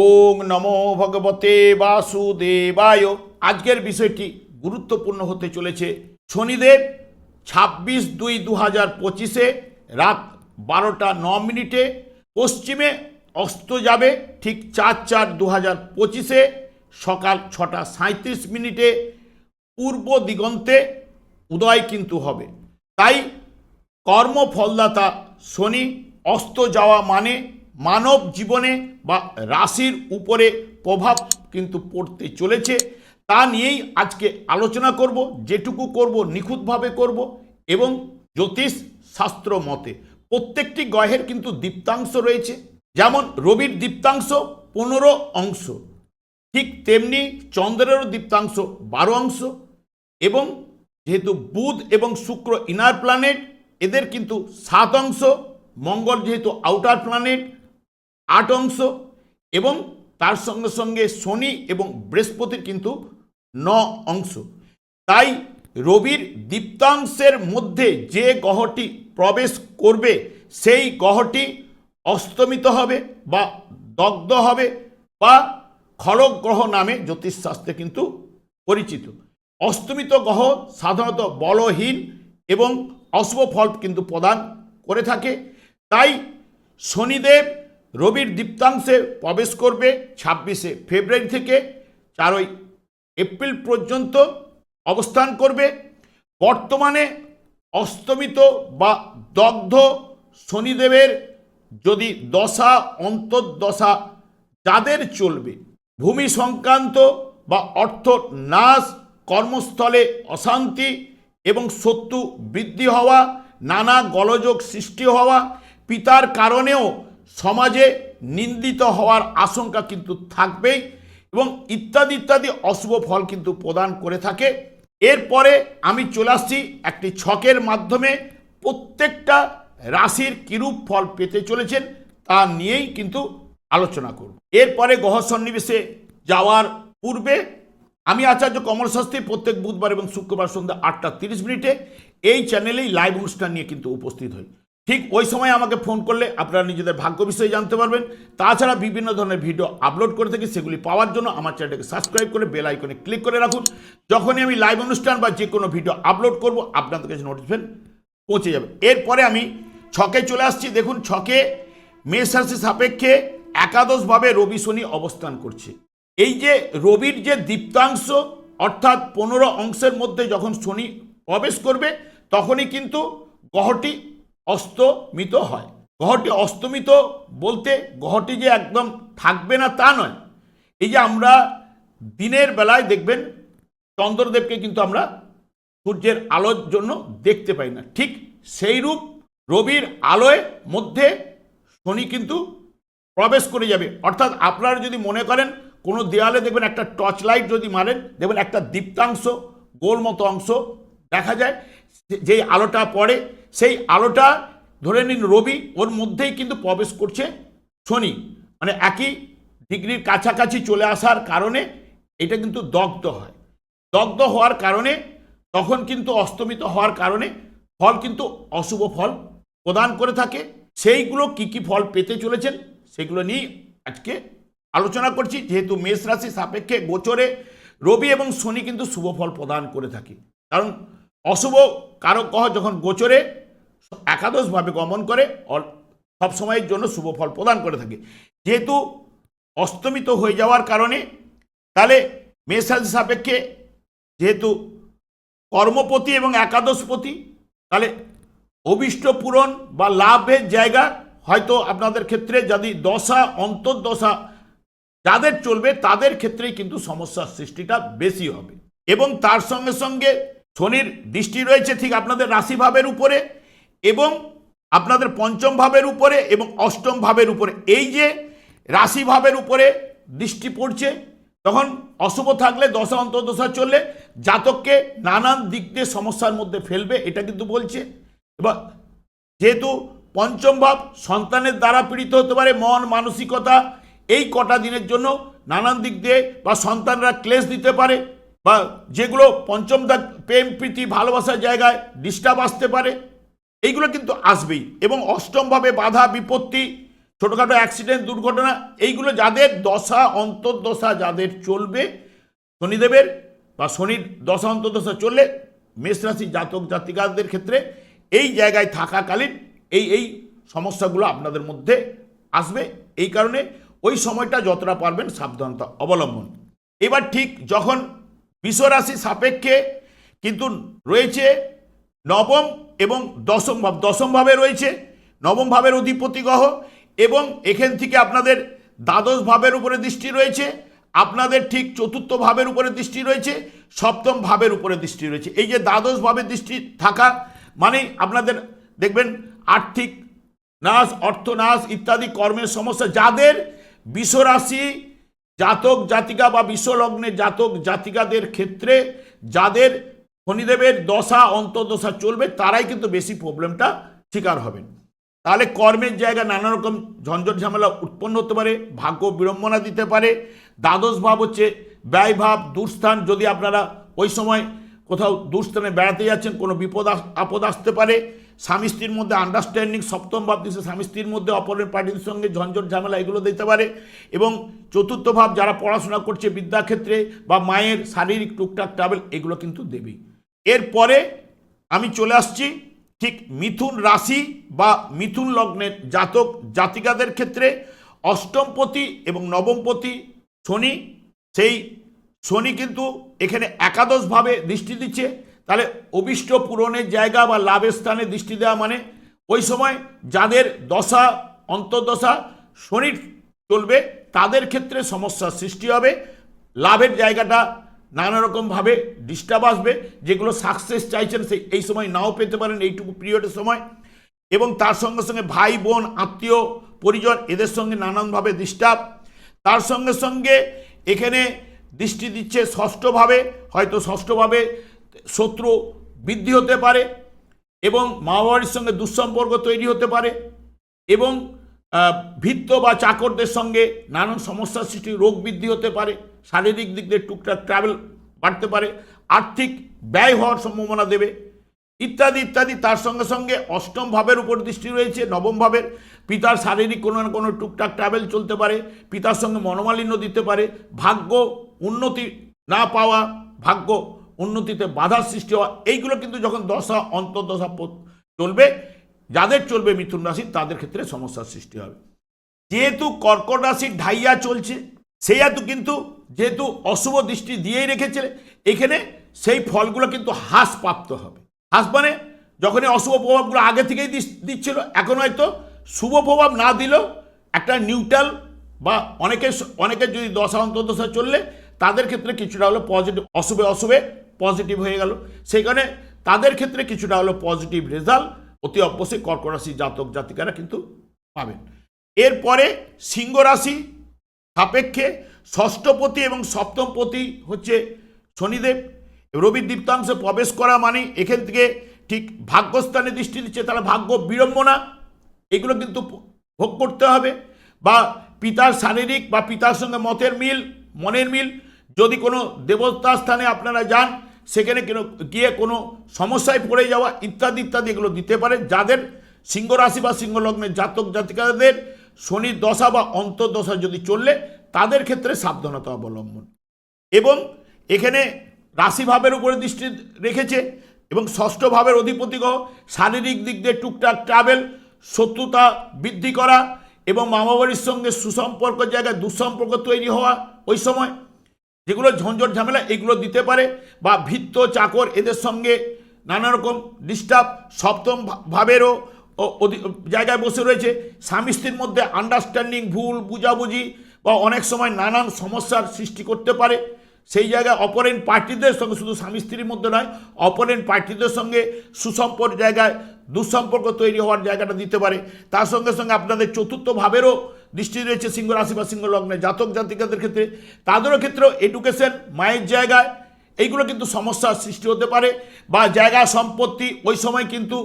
ওং নমো ভগবতে বাসুদেবায়। আজকের বিষয়টি গুরুত্বপূর্ণ হতে চলেছে। শনিদেব ছাব্বিশ দুই দু হাজার পঁচিশে রাত বারোটা ন মিনিটে পশ্চিমে অস্ত যাবে, ঠিক চার চার দু হাজার পঁচিশে সকাল ছটা সাঁত্রিশ মিনিটে পূর্ব দিগন্তে উদয় কিন্তু হবে। তাই কর্মফলদাতা শনি অস্ত যাওয়া মানে মানব জীবনে বা রাশির উপরে প্রভাব কিন্তু পড়তে চলেছে। তা নিয়েই আজকে আলোচনা করব, যেটুকু করব, নিখুঁতভাবে করব এবং জ্যোতিষ শাস্ত্র মতে প্রত্যেকটি গ্রহের কিন্তু দীপ্তাংশ রয়েছে। যেমন রবির দীপ্তাংশ পনেরো অংশ, ঠিক তেমনি চন্দ্রেরও দীপ্তাংশ বারো অংশ এবং যেহেতু বুধ এবং শুক্র ইনার প্ল্যানেট এদের কিন্তু সাত অংশ, মঙ্গল যেহেতু আউটার প্ল্যানেট আট অংশ এবং তার সঙ্গে সঙ্গে শনি এবং বৃহস্পতির কিন্তু ন অংশ। তাই রবির দীপ্তাংশের মধ্যে যে গ্রহটি প্রবেশ করবে, সেই গ্রহটি অস্তমিত হবে বা দগ্ধ হবে বা খড়গ গ্রহ নামে জ্যোতিষশাস্ত্রে কিন্তু পরিচিত। অস্তমিত গ্রহ সাধারণত বলহীন এবং অশুভ ফল কিন্তু প্রদান করে থাকে। তাই শনিদেব রবির দীপ্তাংশে প্রবেশ করবে ছাব্বিশে ফেব্রুয়ারি থেকে চারই এপ্রিল পর্যন্ত অবস্থান করবে। বর্তমানে অস্তমিত বা দগ্ধ শনিদেবের যদি দশা, অন্তর্দশা যাদের চলবে, ভূমি সংক্রান্ত বা অর্থ নাশ, কর্মস্থলে অশান্তি এবং শত্রু বৃদ্ধি হওয়া, নানা গলযোগ সৃষ্টি হওয়া, পিতার কারণেও সমাজে নিন্দিত হওয়ার আশঙ্কা কিন্তু থাকবেই এবং ইত্যাদি ইত্যাদি অশুভ ফল কিন্তু প্রদান করে থাকে। এরপরে আমি চলে আসছি একটি ছকের মাধ্যমে। প্রত্যেকটা রাশির কিরূপ ফল পেতে চলেছেন তা নিয়েই কিন্তু আলোচনা করব। এরপরে গ্রহ সন্নিবেশে যাওয়ার পূর্বে আমি আচার্য কমল শাস্ত্রী প্রত্যেক বুধবার এবং শুক্রবার সন্ধ্যা আটটা তিরিশ মিনিটে এই চ্যানেলেই লাইভ অনুষ্ঠান নিয়ে কিন্তু উপস্থিত হই। ঠিক ওই সময় আমাকে ফোন করলে আপনারা নিজেদের ভাগ্য বিষয়ে জানতে পারবেন। তাছাড়া বিভিন্ন ধরনের ভিডিও আপলোড করে থাকি, সেগুলি পাওয়ার জন্য আমার চ্যানেলটাকে সাবস্ক্রাইব করে বেল আইকনে ক্লিক করে রাখুন। যখনই আমি লাইভ অনুষ্ঠান বা যে কোনো ভিডিও আপলোড করব, আপনাদের কাছে নোটিফিকেশন পৌঁছে যাবে। এরপরে আমি ছকে চলে আসছি। দেখুন, ছকে মেষ রাশি সাপেক্ষে একাদশভাবে রবি শনি অবস্থান করছে। এই যে রবির যে দীপ্তাংশ, অর্থাৎ পনেরো অংশের মধ্যে যখন শনি প্রবেশ করবে, তখনই কিন্তু গ্রহটি অস্তমিত হয়। গ্রহটি অস্তমিত বলতে গ্রহটি যে একদম থাকবে না তা নয়। এই যে আমরা দিনের বেলায় দেখবেন চন্দ্রদেবকে কিন্তু আমরা সূর্যের আলোর জন্য দেখতে পাই না। ঠিক সেই রূপ রবির আলোয় মধ্যে শনি কিন্তু প্রবেশ করে যাবে। অর্থাৎ আপনারা যদি মনে করেন, কোনো দেয়ালে দেখবেন একটা টর্চ লাইট যদি মারেন, দেখবেন একটা দীপ্তাংশ গোল মতো অংশ দেখা যায়। যেই আলোটা পড়ে সেই আলোটা ধরে নিন রবি, ওর মধ্যেই কিন্তু প্রবেশ করছে শনি। মানে একই ডিগ্রির কাছাকাছি চলে আসার কারণে এটা কিন্তু দগ্ধ হয়। দগ্ধ হওয়ার কারণে, তখন কিন্তু অস্তমিত হওয়ার কারণে ফল কিন্তু অশুভ ফল প্রদান করে থাকে। সেইগুলো কি কি ফল পেতে চলেছেন সেগুলো নিয়ে আজকে আলোচনা করছি। যেহেতু মেষ রাশি সাপেক্ষে গোচরে রবি এবং শনি কিন্তু শুভ ফল প্রদান করে থাকে। কারণ অশুভ কারক গ্রহ যখন গোচরে একাদশভাবে গমন করে সব সময়ের জন্য শুভ ফল প্রদান করে থাকে। যেহেতু অস্তমিত হয়ে যাওয়ার কারণে, তাহলে মেষ রাশি সাপেক্ষে যেহেতু কর্মপতি এবং একাদশপতি, তাহলে অভিষ্ট পূরণ বা লাভের জায়গা হয়তো আপনাদের ক্ষেত্রে যদি দশা, অন্তর্দশা যাদের চলবে, তাদের ক্ষেত্রেই কিন্তু সমস্যার সৃষ্টিটা বেশি হবে। এবং তার সঙ্গে সঙ্গে শনির দৃষ্টি রয়েছে ঠিক আপনাদের রাশিভাবের উপরে। এবং আপনাদের পঞ্চম ভাবের উপরে এবং অষ্টম ভাবের উপরে, এই যে রাশিভাবের উপরে দৃষ্টি পড়ছে, তখন অশুভ থাকলে দশা, অন্তর্দশা চললে জাতককে নানান দিক দিয়ে সমস্যার মধ্যে ফেলবে, এটা কিন্তু বলছে। এবার যেহেতু পঞ্চম ভাব সন্তানের দ্বারা পীড়িত হতে পারে, মন, মানসিকতা, এই কটা দিনের জন্য নানান দিক দিয়ে বা সন্তানরা ক্লেশ দিতে পারে বা যেগুলো পঞ্চম প্রেম, প্রীতি, ভালোবাসার জায়গায় ডিস্টার্ব আসতে পারে। এইগুলো কিন্তু আসবেই। এবং অষ্টমভাবে বাধা, বিপত্তি, ছোটোখাটো অ্যাক্সিডেন্ট দুর্ঘটনা, এইগুলো যাদের দশা, অন্তর্দশা যাদের চলবে, শনিদেবের বা শনির দশা, অন্তর্দশা চললে মেষরাশি জাতক, জাতিকাদের ক্ষেত্রে এই জায়গায় থাকাকালীন এই এই সমস্যাগুলো আপনাদের মধ্যে আসবে। এই কারণে ওই সময়টা যতটা পারবেন সাবধানতা অবলম্বন। এবার ঠিক যখন বিশ্বরাশি সাপেক্ষে কিন্তু রয়েছে নবম এবং দশম ভাব, দশম ভাবে রয়েছে, নবম ভাবের অধিপতি গ্রহ এবং এখান থেকে আপনাদের দ্বাদশ ভাবের উপরে দৃষ্টি রয়েছে, আপনাদের ঠিক চতুর্থ ভাবের উপরে দৃষ্টি রয়েছে, সপ্তম ভাবের উপরে দৃষ্টি রয়েছে। এই যে দ্বাদশ ভাবের দৃষ্টি থাকা মানে আপনাদের দেখবেন আর্থিক নাশ অর্থনাশ ইত্যাদি কর্মের সমস্যা, যাদের বিশ্বরাশি জাতক জাতিকা বা বিশ্বলগ্নের জাতক জাতিকাদের ক্ষেত্রে যাদের শনিদেবের দশা, অন্তর্দশা চলবে, তারাই কিন্তু বেশি প্রবলেমটা শিকার হবেন। তাহলে কর্মের জায়গা নানা রকম ঝঞ্ঝট ঝামেলা উৎপন্ন হতে পারে, ভাগ্য বিড়ম্বনা দিতে পারে। দ্বাদশ ভাব হচ্ছে ব্যয় ভাব, দুস্থান। যদি আপনারা ওই সময় কোথাও দূরস্থানে বেড়াতে যাচ্ছেন, কোনো বিপদ আপদ আসতে পারে। স্বামী স্ত্রীর মধ্যে আন্ডারস্ট্যান্ডিং সপ্তম ভাব দিচ্ছে, স্বামী স্ত্রীর মধ্যে অপরের পার্টির সঙ্গে ঝঞ্ঝট ঝামেলা এগুলো দিতে পারে। এবং চতুর্থ ভাব, যারা পড়াশোনা করছে বিদ্যাক্ষেত্রে বা মায়ের শারীরিক টুকটাক ট্রাভেল এগুলো কিন্তু দেবেই। এরপরে আমি চলে আসছি ঠিক মিথুন রাশি বা মিথুন লগ্নের জাতক জাতিকাদের ক্ষেত্রে অষ্টমপতি এবং নবমপতি শনি, সেই শনি কিন্তু এখানে একাদশভাবে দৃষ্টি দিচ্ছে। তাহলে অবিষ্ট পূরণের জায়গা বা লাভের স্থানে দৃষ্টি দেওয়া মানে ওই সময় যাদের দশা, অন্তর্দশা শনির চলবে, তাদের ক্ষেত্রে সমস্যার সৃষ্টি হবে। লাভের জায়গাটা নানা রকমভাবে ডিস্টার্ব আসবে, যেগুলো সাকসেস চাইছেন সেই এই সময় নাও পেতে পারেন, এইটুকু পিরিয়ডের সময়। এবং তার সঙ্গে সঙ্গে ভাই, বোন, আত্মীয়, পরিজন, এদের সঙ্গে নানানভাবে ডিস্টার্ব তার সঙ্গে সঙ্গে এখানে দৃষ্টি দিচ্ছে ষষ্ঠভাবে হয়তো ষষ্ঠভাবে শত্রু বৃদ্ধি হতে পারে এবং মা সঙ্গে দুঃসম্পর্ক তৈরি হতে পারে এবং ভিত্ত বা চাকরদের সঙ্গে নানান সমস্যার সৃষ্টি, রোগ বৃদ্ধি হতে পারে। শারীরিক দিক দিয়ে টুকটাক ট্রাভেল বাড়তে পারে, আর্থিক ব্যয় হওয়ার সম্ভাবনা দেবে, ইত্যাদি ইত্যাদি। তার সঙ্গে সঙ্গে অষ্টম ভাবের উপর দৃষ্টি রয়েছে, নবম ভাবের। পিতার শারীরিক কোনো না কোনো টুকটাক ট্রাভেল চলতে পারে, পিতার সঙ্গে মনোমালিন্য দিতে পারে। ভাগ্য উন্নতি না পাওয়া, ভাগ্য উন্নতিতে বাধার সৃষ্টি হওয়া, এইগুলো কিন্তু যখন দশা, অন্তর্দশা চলবে, যাদের চলবে মিথুন রাশি, তাদের ক্ষেত্রে সমস্যার সৃষ্টি হবে। যেহেতু কর্কট রাশির ঢাইয়া চলছে সেই হেতু কিন্তু যেহেতু অশুভ দৃষ্টি দিয়েই রেখেছে এখানে সেই ফলগুলো কিন্তু হ্রাস প্রাপ্ত হবে। হ্রাস মানে যখনই অশুভ প্রভাবগুলো আগে থেকেই দিচ্ছিল, এখন হয়তো শুভ প্রভাব না দিলেও একটা নিউট্রাল বা অনেকে অনেকের যদি দশা অন্তর্দশা চললে, তাদের ক্ষেত্রে কিছুটা হলো পজিটিভ অশুভে অশুভে পজিটিভ হয়ে গেল। সেই কারণে তাদের ক্ষেত্রে কিছুটা হলো পজিটিভ রেজাল্ট অতি অবশ্যই কর্কট রাশি জাতক জাতিকারা কিন্তু পাবেন। এরপরে সিংহ রাশি সাপেক্ষে ষষ্ঠপতি এবং সপ্তমপতি হচ্ছে শনিদেব। রবি দীপ্তাংশে প্রবেশ করা মানে এখান থেকে ঠিক ভাগ্যস্থানে দৃষ্টি দিচ্ছে, তারা ভাগ্য বিড়ম্বনা, এগুলো কিন্তু ভোগ করতে হবে। বা পিতার শারীরিক বা পিতার সঙ্গে মতের মিল, মনের মিল, যদি কোনো দেবতা স্থানে আপনারা যান, সেখানে কোনো, গিয়ে কোনো সমস্যায় পড়ে যাওয়া ইত্যাদি ইত্যাদি এগুলো দিতে পারে। যাদের সিংহ রাশি বা সিংহ লগ্নের জাতক জাতিকাদের শনির দশা বা অন্তর্দশা যদি চললে, তাদের ক্ষেত্রে সাবধানতা অবলম্বন। এবং এখানে রাশিভাবের উপরে দৃষ্টি রেখেছে এবং ষষ্ঠ ভাবের শারীরিক দিক দিয়ে টুকটাক ট্রাভেল শত্রুতা বৃদ্ধি করা এবং মামা বাড়ির সঙ্গে সুসম্পর্ক জায়গায় দুঃসম্পর্ক তৈরি হওয়া ওই সময়, যেগুলো ঝঞ্ঝট ঝামেলা, এগুলো দিতে পারে বা ভিত্ত চাকর এদের সঙ্গে নানা রকম ডিস্টার্ব সপ্তম ভাবেরও জায়গায় বসে রয়েছে। স্বামী স্ত্রীর মধ্যে আন্ডারস্ট্যান্ডিং ভুল, বুঝাবুঝি বা অনেক সময় নানান সমস্যার সৃষ্টি করতে পারে। সেই জায়গায় অপরেন্ট পার্টিদের সঙ্গে শুধু স্বামী স্ত্রীর মধ্যে নয় অপরেন্ট পার্টিদের সঙ্গে সুসম্পর্ক জায়গায় দুঃসম্পর্ক তৈরি হওয়ার জায়গাটা দিতে পারে। তার সঙ্গে সঙ্গে আপনাদের চতুর্থ ভাবেরও দৃষ্টি রয়েছে সিংহ রাশি বা সিংহ লগ্নে। জাতক জাতিকাদের ক্ষেত্রে, তাদেরও ক্ষেত্রেও এডুকেশন মায়ের জায়গায় এইগুলো কিন্তু সমস্যার সৃষ্টি হতে পারে বা জায়গা সম্পত্তি ওই সময় কিন্তু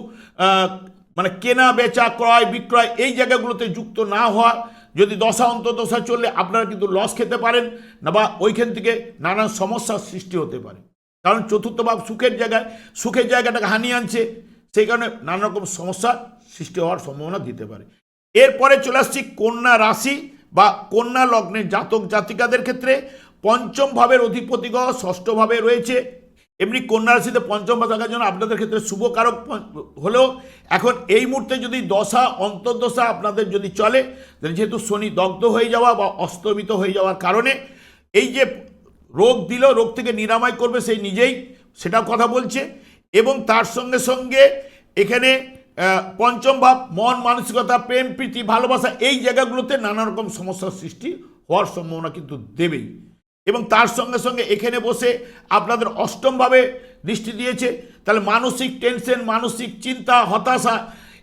মানে কেনা, বেচা, ক্রয়, বিক্রয় এই জায়গাগুলোতে যুক্ত না হওয়া, যদি দশা অন্তর্দশা চললে আপনারা কিন্তু লস খেতে পারেন, না বা ওইখান থেকে নানান সমস্যার সৃষ্টি হতে পারে। কারণ চতুর্থ ভাব সুখের জায়গায়, সুখের জায়গাটাকে হানি আনছে, সেই কারণে নানা রকম সমস্যার সৃষ্টি হওয়ার সম্ভাবনা দিতে পারে। এরপরে চলে আসছি কন্যা রাশি বা কন্যা লগ্নের জাতক জাতিকাদের ক্ষেত্রে পঞ্চম ভাবের অধিপতি গ্রহ ষষ্ঠ ভাবে রয়েছে। এমনি কন্যা রাশিতে পঞ্চম ভাব থাকার জন্য আপনাদের ক্ষেত্রে শুভকারক হলেও এখন এই মুহূর্তে যদি দশা, অন্তর্দশা আপনাদের যদি চলে যেহেতু শনি দগ্ধ হয়ে যাওয়া বা অস্তমিত হয়ে যাওয়ার কারণে, এই যে রোগ দিল, রোগ থেকে নিরাময় করবে সেই নিজেই সেটাও কথা বলছে। এবং তার সঙ্গে সঙ্গে এখানে পঞ্চম ভাব, মন, মানসিকতা, প্রেম, প্রীতি, ভালোবাসা, এই জায়গাগুলোতে নানা রকম সমস্যার সৃষ্টি হওয়ার সম্ভাবনা কিন্তু দেবেই। এবং তার সঙ্গে সঙ্গে এখানে বসে আপনাদের অষ্টমভাবে দৃষ্টি দিয়েছে। তাহলে মানসিক টেনশন, মানসিক চিন্তা, হতাশা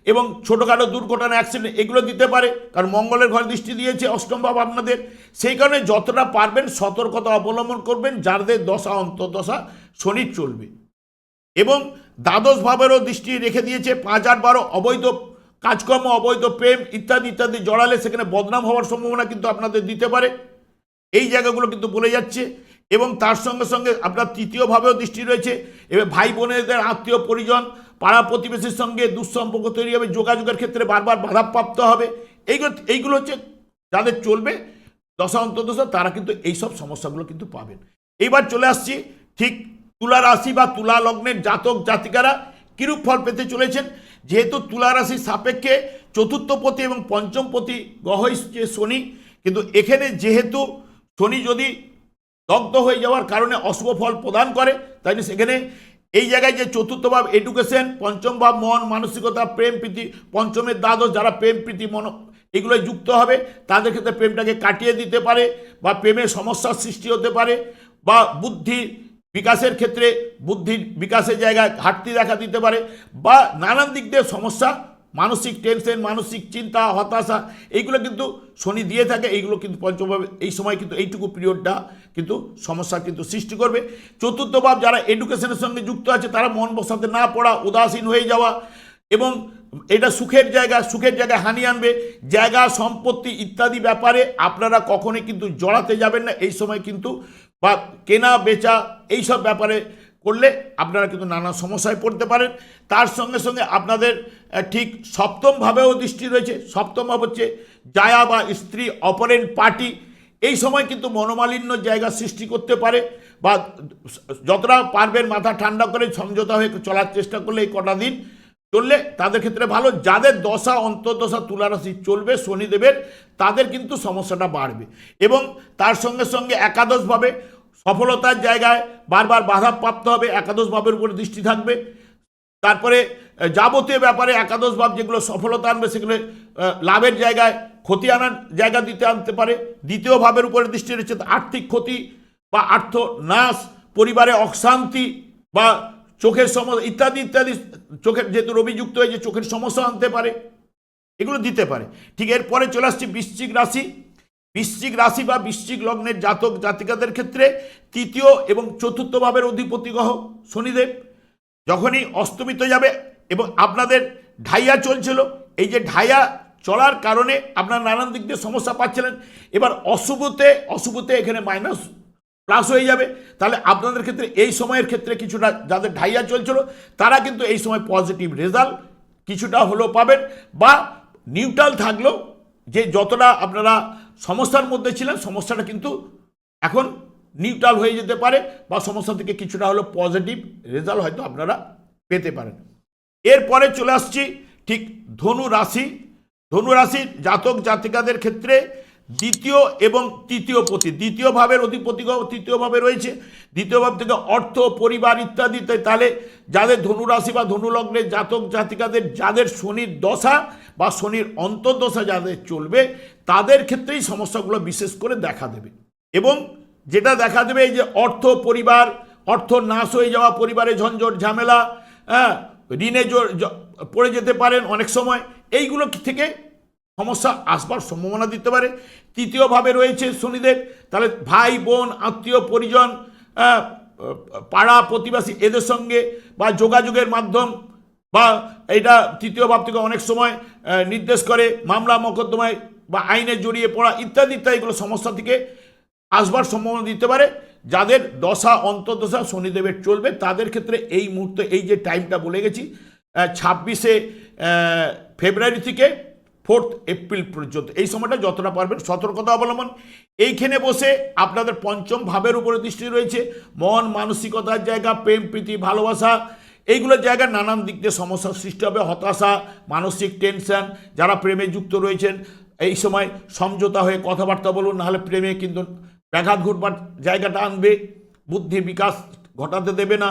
এবং ছোটোখাটো দুর্ঘটনা, অ্যাক্সিডেন্ট এগুলো দিতে পারে। কারণ মঙ্গলের ঘর দৃষ্টি দিয়েছে অষ্টম ভাব আপনাদের। সেই কারণে যতটা পারবেন সতর্কতা অবলম্বন করবেন, যাদের দশা, অন্তর্দশা শনির চলবে। এবং দ্বাদশ ভাবেরও দৃষ্টি রেখে দিয়েছে পাঁচ আট বারো অবৈধ কাজকর্ম, অবৈধ প্রেম ইত্যাদি ইত্যাদি জড়ালে সেখানে বদনাম হওয়ার সম্ভাবনা কিন্তু আপনাদের দিতে পারে। এই জায়গাগুলো কিন্তু বলে যাচ্ছে। এবং তার সঙ্গে সঙ্গে আপনার তৃতীয়ভাবেও দৃষ্টি রয়েছে। এবার ভাই বোনেদের আত্মীয় পরিজন, পাড়া প্রতিবেশীর সঙ্গে দুঃসম্পর্ক তৈরি হবে, যোগাযোগের ক্ষেত্রে বারবার বাধাপ্রাপ্ত হবে। এইগুলো এইগুলো হচ্ছে যাদের চলবে, দশা অন্তর্দশা তারা কিন্তু এইসব সমস্যাগুলো কিন্তু পাবেন। এইবার চলে আসছি, ঠিক তুলা রাশি বা তুলা লগ্নের জাতক জাতিকারা কিরূপ ফল পেতে চলেছেন? যেহেতু তুলা রাশির সাপেক্ষে চতুর্থপতি এবং পঞ্চমপতি গ্রহ শনি, কিন্তু এখানে যেহেতু শনি যদি দগ্ধ হয়ে যাওয়ার কারণে অশুভ ফল প্রদান করে তাই সেখানে এই জায়গায় যে চতুর্থ ভাব এডুকেশন পঞ্চম ভাব মন, মানসিকতা, প্রেম, প্রীতি পঞ্চমের দ্বাদশ যারা প্রেম, প্রীতি, মন, এগুলোয় যুক্ত হবে, তাদের ক্ষেত্রে প্রেমটাকে কাটিয়ে দিতে পারে বা প্রেমের সমস্যার সৃষ্টি হতে পারে বা বুদ্ধি বিকাশের ক্ষেত্রে বুদ্ধির বিকাশের জায়গায় ঘাটতি দেখা দিতে পারে বা নানান দিক দিয়ে সমস্যা মানসিক টেনশন, মানসিক চিন্তা, হতাশা, এইগুলো কিন্তু শনি দিয়ে থাকে, এইগুলো কিন্তু পঞ্চমভাবে, এই সময় কিন্তু এইটুকু পিরিয়ডটা কিন্তু সমস্যা কিন্তু সৃষ্টি করবে। চতুর্থ ভাব, যারা এডুকেশনের সঙ্গে যুক্ত আছে, তারা মন বসাতে না পড়া, উদাসীন হয়ে যাওয়া এবং এটা সুখের জায়গা, সুখের জায়গায় হানি আনবে, জায়গা, সম্পত্তি ইত্যাদি ব্যাপারে আপনারা কখনোই কিন্তু জড়াতে যাবেন না, এই সময় কিন্তু বা কেনা বেচা এইসব ব্যাপারে করলে আপনারা কিন্তু নানা সমস্যায় পড়তে পারেন। তার সঙ্গে সঙ্গে আপনাদের ঠিক সপ্তমভাবেও দৃষ্টি রয়েছে। সপ্তম ভাব হচ্ছে জায়া বা স্ত্রী অপরেন্ট পার্টি। এই সময় কিন্তু মনোমালিন্য জায়গা সৃষ্টি করতে পারে বা যতটা পারবেন মাথা ঠান্ডা করে সমঝোতা হয়ে চলার চেষ্টা করলে এই কটা দিন চললে তাদের ক্ষেত্রে ভালো। যাদের দশা, অন্তর্দশা, তুলারাশি চলবে, শনিদেবের, তাদের কিন্তু সমস্যাটা বাড়বে। এবং তার সঙ্গে সঙ্গে একাদশভাবে সফলতার জায়গায় বারবার বাধাপ্রাপ্ত হবে একাদশ ভাবের উপরে দৃষ্টি থাকবে। তারপরে যাবতীয় ব্যাপারে একাদশ ভাব যেগুলো সফলতা আনবে, সেগুলো লাভের জায়গায় ক্ষতি আনার জায়গা দিতে আনতে পারে। দ্বিতীয় ভাবের উপরে দৃষ্টি রয়েছে আর্থিক ক্ষতি বা আর্থ নাশ পরিবারে অশান্তি বা চোখের সমস্যা ইত্যাদি ইত্যাদি, চোখের যেহেতু রবি যুক্ত হয়েছে, চোখের সমস্যা আনতে পারে, এগুলো দিতে পারে। ঠিক এরপরে চলে আসছি বৃশ্চিক রাশি। বৃশ্চিক রাশি বা বৃশ্চিক লগ্নের জাতক জাতিকাদের ক্ষেত্রে তৃতীয় এবং চতুর্থ ভাবের অধিপতি গ্রহ শনিদেব। যখনই অস্তমিত যাবে এবং আপনাদের ঢাইয়া চলছিল, এই যে ঢাইয়া চলার কারণে আপনারা নানান দিক দিয়ে সমস্যা পাচ্ছিলেন। এবার অশুভতে অশুভতে এখানে মাইনাস প্লাস হয়ে যাবে। তাহলে আপনাদের ক্ষেত্রে এই সময়ের ক্ষেত্রে কিছুটা যাদের ঢাইয়া চলছিল, তারা কিন্তু এই সময় পজিটিভ রেজাল্ট কিছুটা হলেও পাবেন বা নিউট্রাল থাকলেও যে যতটা আপনারা সমস্যার মধ্যে ছিলেন, সমস্যাটা কিন্তু এখন নিউট্রাল হয়ে যেতে পারে বা সমস্যা থেকে কিছুটা হলো পজিটিভ রেজাল্ট হয়তো আপনারা পেতে পারেন। এরপরে চলে আসছি ঠিক ধনু রাশি। ধনু রাশির জাতক জাতিকাদের ক্ষেত্রে দ্বিতীয় এবং তৃতীয় পতি, দ্বিতীয় ভাবের অধিপতি তৃতীয় ভাবে রয়েছে। দ্বিতীয় ভাব থেকে অর্থ, পরিবার ইত্যাদিতে তাহলে যাদের ধনুরাশি বা ধনু লগ্নের জাতক জাতিকাদের, যাদের শনির দশা বা শনির অন্তর্দশা যাদের চলবে, তাদের ক্ষেত্রেই সমস্যাগুলো বিশেষ করে দেখা দেবে। এবং যেটা দেখা দেবে এই যে অর্থ, পরিবার, অর্থ নাশ হয়ে যাওয়া, পরিবারে ঝঞ্ঝট, ঝামেলা হ্যাঁ ঋণে পড়ে যেতে পারেন অনেক সময়। এইগুলো থেকে সমস্যা আসবার সম্ভাবনা দিতে পারে। তৃতীয়ভাবে রয়েছে শনিদেব, তাহলে ভাই, বোন, আত্মীয়, পরিজন পাড়া প্রতিবাসী এদের সঙ্গে বা যোগাযোগের মাধ্যম বা এটা তৃতীয় ভাব থেকে অনেক সময় নির্দেশ করে, মামলা, মকদ্দমায় বা আইনে জড়িয়ে পড়া ইত্যাদি ইত্যাদি এগুলো সমস্যা থেকে আসবার সম্ভাবনা দিতে পারে। যাদের দশা, অন্তর্দশা শনিদেবের চলবে, তাদের ক্ষেত্রে এই মুহূর্তে এই যে টাইমটা বলে গেছি ছাব্বিশে ফেব্রুয়ারি থেকে ফোর্থ এপ্রিল পর্যন্ত। এই সময়টা যতটা পারবেন সতর্কতা অবলম্বন। এইখানে বসে আপনাদের পঞ্চম ভাবের উপরে দৃষ্টি রয়েছে। মন, মানসিকতার জায়গা, প্রেম, প্রীতি, ভালোবাসা, এইগুলোর জায়গায় নানান দিক দিয়ে সমস্যার সৃষ্টি হবে। হতাশা, মানসিক টেনশন, যারা প্রেমে যুক্ত রয়েছেন, এই সময় সমঝোতা হয়ে কথাবার্তা বলুন, নাহলে প্রেমে কিন্তু ব্যাঘাত ঘটবার জায়গাটা আনবে। বুদ্ধি বিকাশ ঘটাতে দেবে না।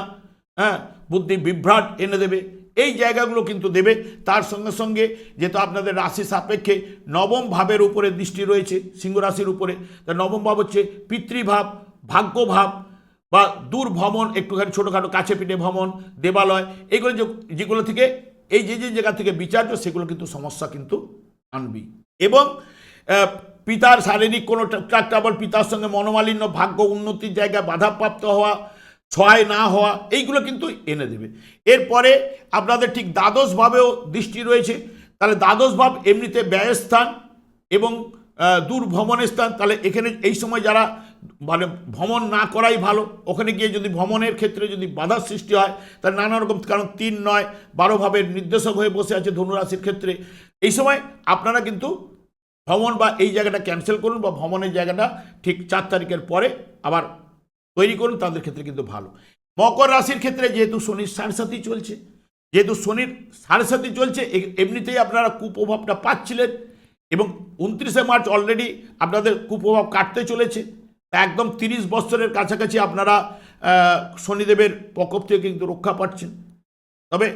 হ্যাঁ বুদ্ধি বিভ্রাট এনে দেবে। এই জায়গাগুলো কিন্তু দেবে তার সঙ্গে সঙ্গে যেহেতু আপনাদের রাশি সাপেক্ষে নবম ভাবের উপরে দৃষ্টি রয়েছে, সিংহ রাশির উপরে, তা নবম ভাব হচ্ছে পিতৃভাব, ভাগ্যভাব বা দূর ভ্রমণ একটুখানি ছোটোখাটো কাছে পিঠে ভ্রমণ, দেবালয়, এগুলো যে- যেগুলো থেকে, এই যে যে জায়গা থেকে বিচার্য, সেগুলো কিন্তু সমস্যা কিন্তু আনবি। এবং পিতার শারীরিক কোনো ট্রাক্টাবল পিতার সঙ্গে মনোমালিন্য, ভাগ্য উন্নতির জায়গায় বাধাপ্রাপ্ত হওয়া ছয় না হওয়া, এইগুলো কিন্তু এনে দেবে। এরপরে আপনাদের ঠিক দ্বাদশ ভাবেও দৃষ্টি রয়েছে। তাহলে দ্বাদশ ভাব এমনিতে ব্যয়স্থান এবং দূর ভ্রমণের স্থান। তাহলে এখানে এই সময় যারা মানে ভ্রমণ না করাই ভালো, ওখানে গিয়ে যদি ভ্রমণের ক্ষেত্রে যদি বাধার সৃষ্টি হয়, তাহলে নানা রকম, কারণ তিন নয়, বারো ভাবের নির্দেশক হয়ে বসে আছে ধনুরাশির ক্ষেত্রে। এই সময় আপনারা কিন্তু ভ্রমণ বা এই জায়গাটা ক্যান্সেল করুন বা ভ্রমণের জায়গাটা ঠিক চার তারিখের পরে আবার তৈরি করুন, তাদের ক্ষেত্রে কিন্তু ভালো। মকর রাশির ক্ষেত্রে যেহেতু শনির সাড়ে সাথী চলছে, যেহেতু শনির সাড়ে সাথী চলছে এমনিতেই আপনারা কুপ্রভাবটা পাচ্ছিলেন এবং উনত্রিশে মার্চ অলরেডি আপনাদের কুপ্রভাব কাটতে চলেছে। একদম তিরিশ বছরের কাছাকাছি আপনারা শনিদেবের প্রকোপ থেকে কিন্তু রক্ষা পাচ্ছেন। তবে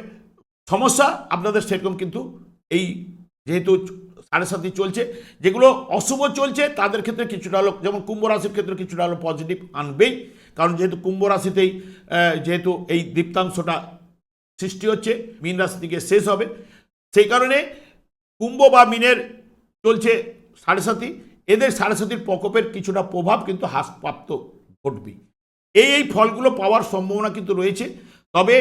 সমস্যা আপনাদের সেরকম কিন্তু এই যেহেতু সাথী চলছে, যেগুলো অশুভ চলছে, তাদের ক্ষেত্রে কিছুটা হলো যেমন কুম্ভ রাশির ক্ষেত্রে কিছুটা হলো পজিটিভ আনবেই। কারণ যেহেতু কুম্ভ রাশিতেই যেহেতু এই দীপ্তাংশটা সৃষ্টি হচ্ছে, মীন রাশি থেকে শেষ হবে। সেই কারণে কুম্ভ বা মিনের চলছে সাড়ে সাথী এদের সাড়ে সাথীর প্রকোপের কিছুটা প্রভাব কিন্তু হ্রাসপ্রাপ্ত ঘটবে এই এই ফলগুলো পাওয়ার সম্ভাবনা কিন্তু রয়েছে। তবে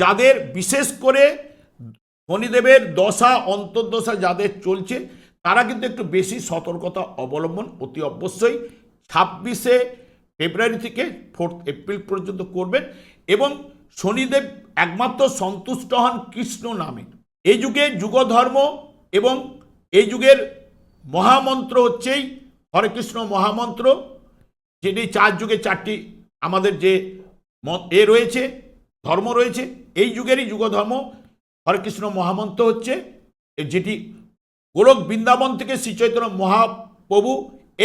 যাদের বিশেষ করে শনিদেবের দশা, অন্তর্দশা যাদের চলছে, তারা কিন্তু একটু বেশি সতর্কতা অবলম্বন অতি অবশ্যই ছাব্বিশে ফেব্রুয়ারি থেকে ফোর্থ এপ্রিল পর্যন্ত করবেন এবং শনিদেব একমাত্র সন্তুষ্ট হন কৃষ্ণ নামে। এই যুগে যুগধর্ম এবং এই যুগের মহামন্ত্র হচ্ছেই হরে কৃষ্ণ মহামন্ত্র, যেটি চার যুগে চারটি আমাদের যে এ রয়েছে, ধর্ম রয়েছে, এই যুগেরই যুগধর্ম হরে কৃষ্ণ মহামন্ত্র হচ্ছে যেটি গোলক বৃন্দাবন থেকে শ্রীচৈতন্য মহাপ্রভু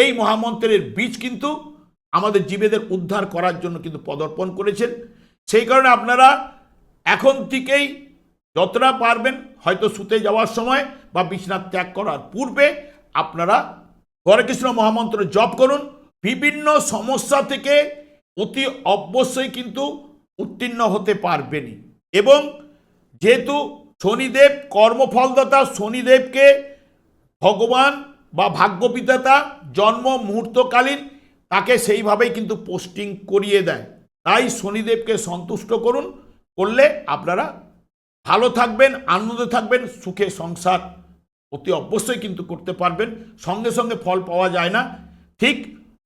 এই মহামন্ত্রের বীজ কিন্তু আমাদের জীবেদের উদ্ধার করার জন্য কিন্তু পদর্পণ করেছেন। সেই কারণে আপনারা এখন থেকেই যতটা পারবেন হয়তো শুতে যাওয়ার সময় বা বিছনাথ ত্যাগ করার পূর্বে আপনারা হরেকৃষ্ণ মহামন্ত্র জপ করুন। বিভিন্ন সমস্যা থেকে অতি অবশ্যই কিন্তু উত্তীর্ণ হতে পারবেনই এবং যেহেতু শনিদেব কর্মফলদাতা, শনিদেবকে ভগবান বা ভাগ্যবিধাতা জন্ম মুহূর্তকালীন তাকে সেইভাবেই কিন্তু পোস্টিং করিয়ে দেয়। তাই শনিদেবকে সন্তুষ্ট করুন, করলে আপনারা ভালো থাকবেন, আনন্দে থাকবেন, সুখে সংসার অতি অবশ্যই কিন্তু করতে পারবেন। সঙ্গে সঙ্গে ফল পাওয়া যায় না। ঠিক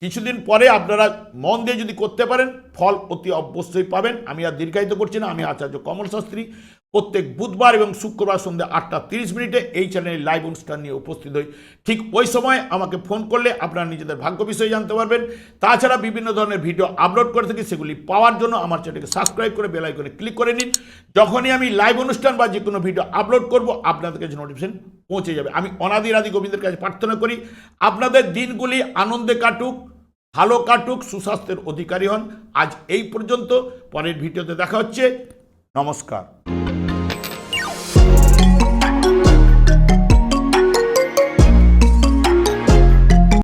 কিছুদিন পরে আপনারা মন দিয়ে যদি করতে পারেন, ফল অতি অবশ্যই পাবেন। আমি আর দীর্ঘায়িত করছি না। আমি আচার্য কমল শাস্ত্রী। প্রত্যেক বুধবার এবং শুক্রবার সন্ধ্যা আটটা তিরিশ মিনিটে এই চ্যানেলে লাইভ অনুষ্ঠান নিয়ে উপস্থিত হই। ঠিক ওই সময় আমাকে ফোন করলে আপনারা নিজেদের ভাগ্য বিষয়ে জানতে পারবেন। তাছাড়া বিভিন্ন ধরনের ভিডিও আপলোড করে থাকি, সেগুলি পাওয়ার জন্য আমার চ্যানেলকে সাবস্ক্রাইব করে বেল আইকনে ক্লিক করে নিন। যখনই আমি লাইভ অনুষ্ঠান বা যে কোনো ভিডিও আপলোড করব, আপনাদের কাছে নোটিফিকেশন পৌঁছে যাবে। আমি অনাদি রাদি গোবিন্দের কাছে প্রার্থনা করি, আপনাদের দিনগুলি আনন্দে কাটুক, ভালো কাটুক, সুস্বাস্থ্যের অধিকারী হন। আজ এই পর্যন্ত, পরের ভিডিওতে দেখা হচ্ছে। নমস্কার।